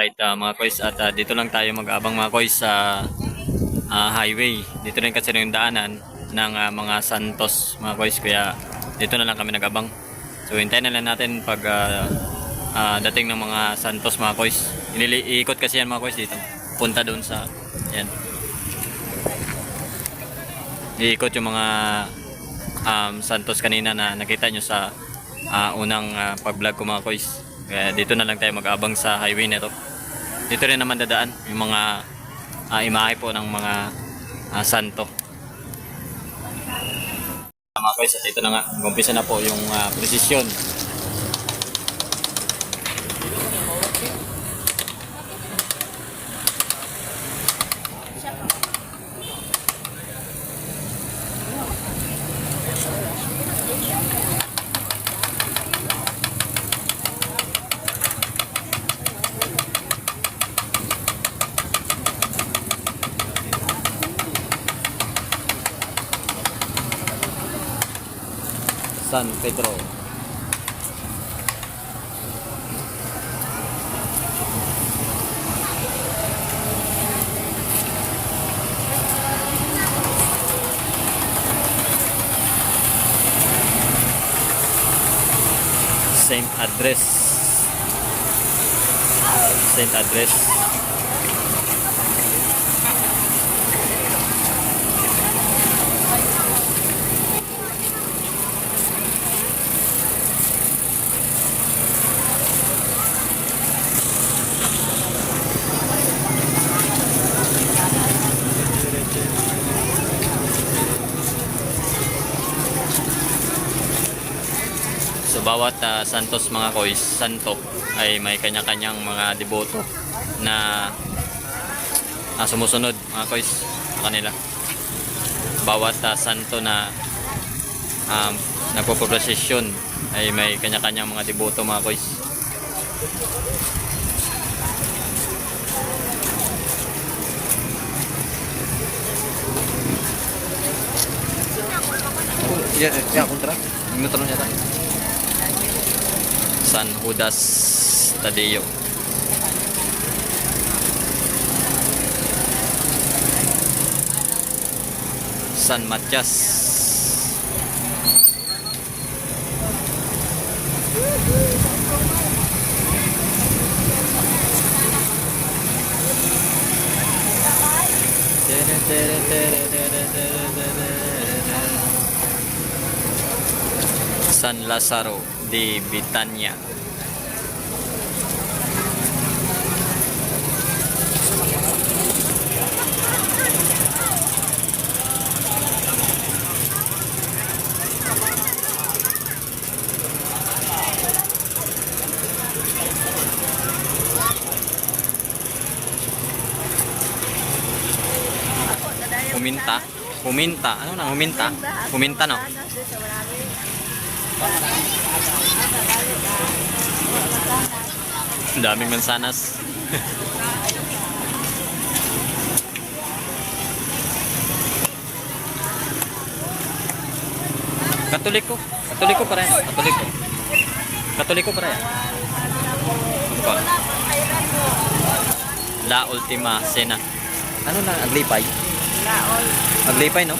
Right, ah, mga kois, at ah, dito lang tayo mag-abang mga kois sa ah, highway. Dito rin kasi yung daanan ng ah, mga Santos, mga kois. Kaya dito na lang kami nag-abang. So, hintayin na lang natin pag ah, ah, dating ng mga Santos, mga. Inili- iikot kasi yan mga kois dito. Punta doon sa, yan. Iikot yung mga um, Santos kanina na nakita nyo sa ah, unang ah, pag-vlog ko mga kois. Kaya dito na lang tayo mag-abang sa highway nito. Dito rin naman dadaan yung mga ah, imahe po ng mga ah, santo. Mga kois, at ito na nga. Umpisa na po yung ah, prosesyon. San Pedro. Same address. Same address. So bawat ah, santos mga kois, santo ay may kanya-kanyang mga deboto na ah, sumusunod mga kois sa kanila. Bawat ah, santo na um, nagpo-procession ay may kanya-kanyang mga deboto mga kois. Ya, ya kontra. Minuto lang yata. San Judas Tadeo. San Matias. San Lazaro de Bitanya. Huminta. Huminta. Ano na? Huminta? Huminta no? Ang daming mansanas. Katoliko. Katoliko pa rin. Katoliko. Katoliko pa rin. Pa? La Ultima Cena. Ano na? Aglipay? Laol. Aglipay, no?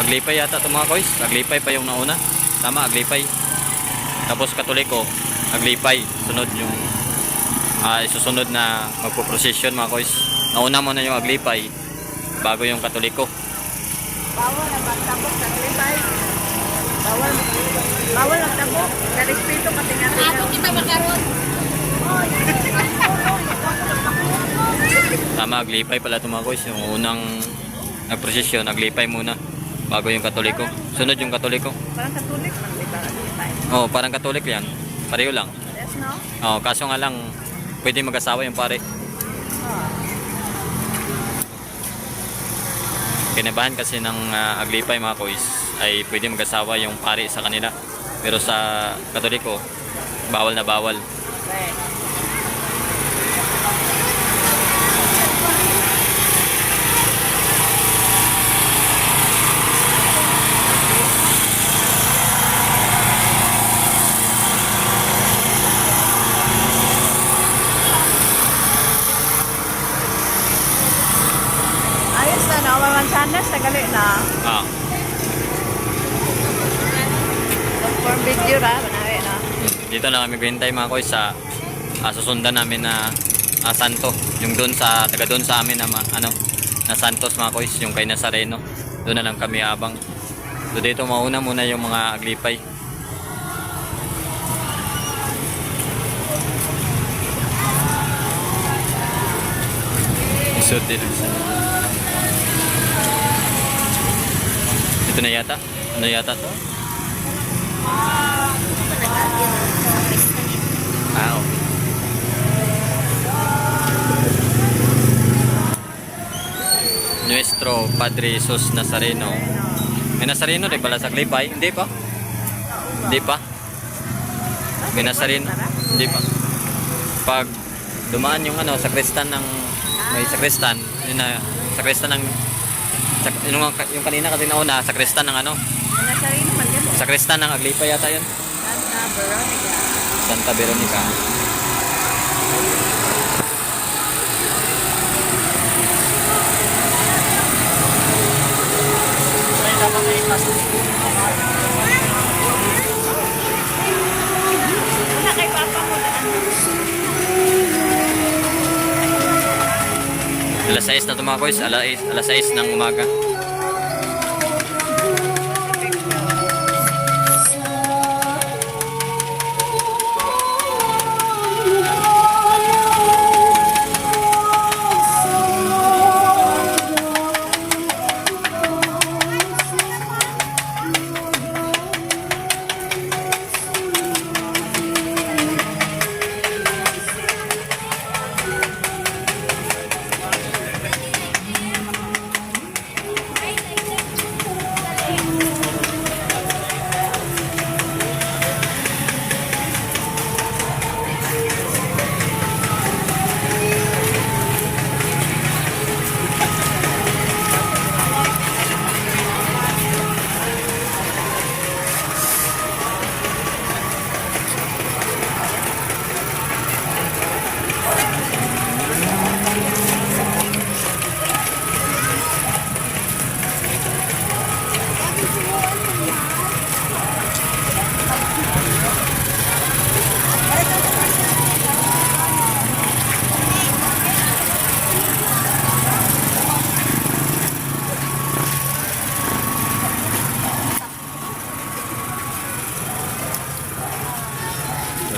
Aglipay yata ito mga kois. Aglipay pa yung nauna. Tama, Aglipay. Tapos Katoliko, Aglipay. Sunod yung ah isusunod na magpo-procession mga kois. Nauna muna yung Aglipay bago yung Katoliko. Bawal na magtabok sa klipay. Bawal. Bawal ang tabok. Karespeto ka tingnan Ako kita makaroon. Tama, Aglipay pala ito mga kois. Yung unang nagprosesyon, Aglipay muna bago yung Katoliko. Sunod yung Katoliko. Parang katulik man, di ba? Klipay. Oh, parang Katolik yan. Pareho lang. Yes, no? Oh, kaso nga lang pwede mag-asawa yung pare. Kinabahan kasi ng ah, Aglipay mga kois ay pwede mag-asawa yung pare sa kanila. Pero sa Katoliko, bawal na bawal. Okay. Sana sa gali na. Ah, For video ra, manawi na. dito na kami guhintay mga koy sa ah, susundan namin na ah, Santo. Yung doon sa, taga doon sa amin na ma- ano, na Santos mga koy, yung kay Nazareno. Doon na lang kami abang. So dito mauna muna yung mga aglipay. Isod din. Ito na yata? Ano yata to? Ah, okay. Nuestro Padre Jesus Nazareno. May Nazareno rin pala sa Clipay? Hindi pa? Hindi pa? May Nazareno? Hindi pa. Pag dumaan yung ano, sakristan ng may sakristan, yun na, sakristan ng sak, yung, yung kanina kasi nauna, sakristan ng ano, Ano sa rin man yan? sakristan ng Aglipay yata yun. Santa Veronica. Santa Veronica. Wala kay Papa mo na ano. Alas 6 na ito mga boys, alas 6, alas 6 ng umaga.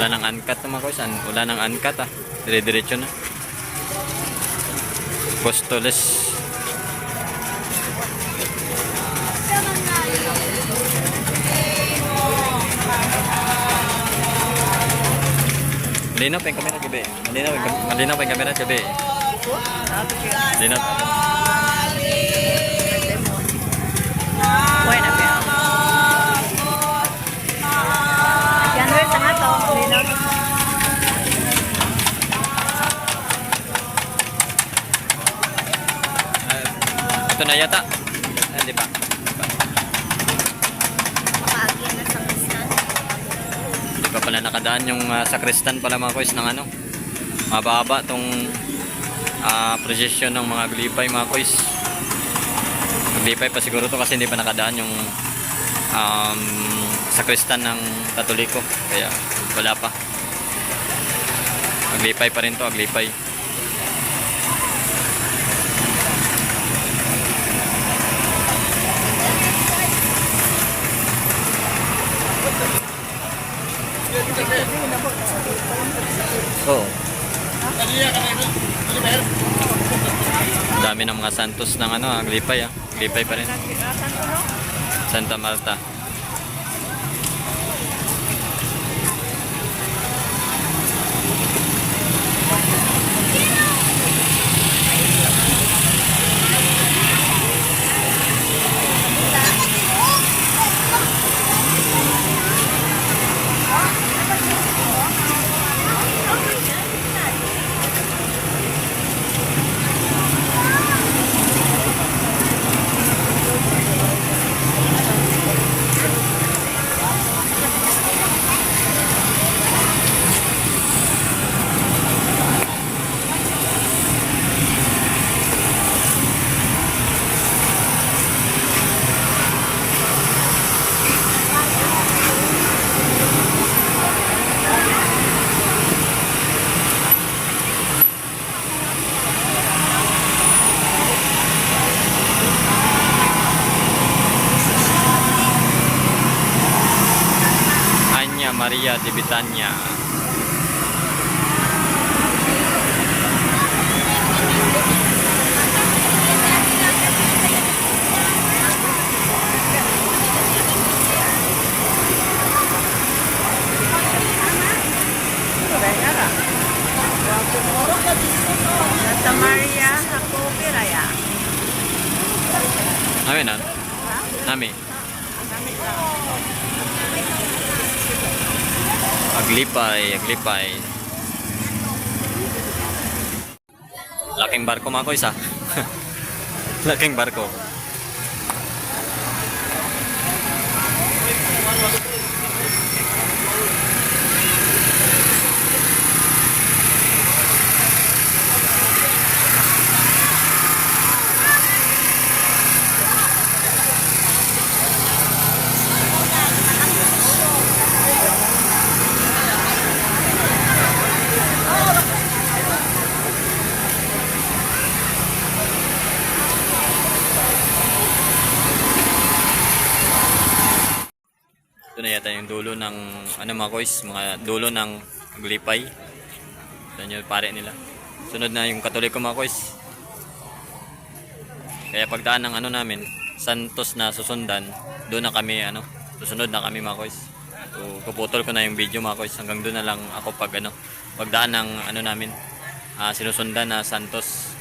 Wala nang uncut na mga boys, An- wala nang uncut ah. Dire-diretso na. Costoles. Malinaw pa yung kamera gabi. Malinaw, malinaw pa yung kamera gabi. Ito na yata. Ah, Hindi pa. Hindi pa pala nakadaan yung uh, sakristan pala mga kois ng ano. Mababa tong ah, procession ng mga glipay mga kois. Glipay pa siguro to kasi hindi pa nakadaan yung um, sakristan ng katoliko. Kaya wala pa. Aglipay pa rin to, aglipay. Oo. Dami ng mga santos ng ano, aglipay ah. Aglipay pa rin. Asan ko no? Santa Marta. aktivitasnya Samaria ya. Nami? Nami. Nami. Aglipay, aglipay. Laking barko mga ko isa. Laking barko. Ito na yata yung dulo ng ano mga kois, mga dulo ng aglipay. Ito yung pare nila. Sunod na yung katoliko mga kois. Kaya pagdaan ng ano namin, Santos na susundan, doon na kami ano, susunod na kami mga kois. So, kuputol ko na yung video mga kois. Hanggang doon na lang ako pag ano, pagdaan ng ano namin, ah, sinusundan na Santos